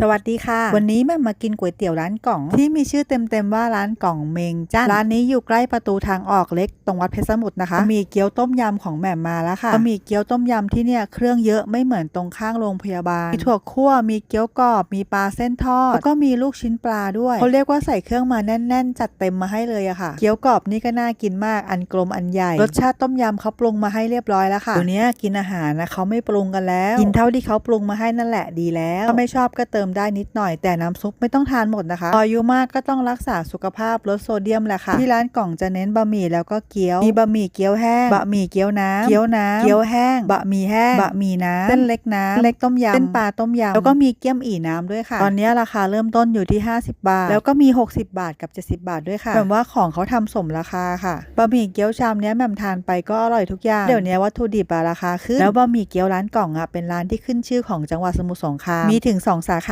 สวัสดีค่ะ วันนี้แม่มากินก๋วยเตี๋ยวร้านกล่อง ที่มีชื่อเต็มๆว่าร้านกล่องเมงจ้านร้านนี้อยู่ใกล้ประตูทางออกเล็กตรงวัดเพชรสมุทรนะคะมีเกี๊ยวต้มยำของแหม่มมาแล้วค่ะมีเกี๊ยวต้มยำที่เนี่ยเครื่องเยอะไม่เหมือนตรงข้างโรงพยาบาลมีถั่วคั่วมีเกี๊ยวกรอบมีปลาเส้นทอดแล้วก็มีลูกชิ้นปลาด้วยเขาเรียกว่าใส่เครื่องมาแน่น ๆ จัดเต็มมาให้เลยอะค่ะ เกี๊ยวกรอบนี่ก็น่ากินมากอันกลมอันใหญ่รสชาติต้มยำเขาปรุงมาให้เรียบร้อยแล้วค่ะเดี๋ยวนี้กินอาหารนะเขาไม่ปรุงกันแล้ว กินเท่าที่เขาปรุงมาให้นั่นแหละดีแล้วถ้าไม่ชอบก็เติมได้นิดหน่อยแต่น้ำซุปไม่ต้องทานหมดนะคะพออายุมากก็ต้องรักษาสุขภาพลดโซเดียมแหละค่ะ ที่ร้านกล่องจะเน้นบะหมี่แล้วก็เกี๊ยว มีบะหมี่เกี๊ยวแห้ง บะหมี่เกี๊ยวน้ำเกี๊ยวน้ำเกี๊ยวแห้ง บะหมี่แห้ง บะหมี่น้ำเส้นเล็กน้ำเล็กต้มยำเส้นปลาต้มยำแล้วก็มีเกี๊ยมอีน้ำด้วยค่ะ ตอนนี้ราคาเริ่มต้นอยู่ที่ 50 บาท แล้วก็มี 60 บาทกับ 70 บาทด้วยค่ะแบบว่าของเขาทำสมราคาค่ะ บะหมี่เกี๊ยวชามเนี้ยแหม่มทานไปก็อร่อยทุกอย่าง เดี๋ยวนี้วัตถุดิบอะราคาขึ้น แล้วบะหมี่เกี๊ยวร้านกล่องอะเป็นร้านที่ขึ้นชื่อของจังหวัดสมุทรสงคราม มีถึง 2 สาขา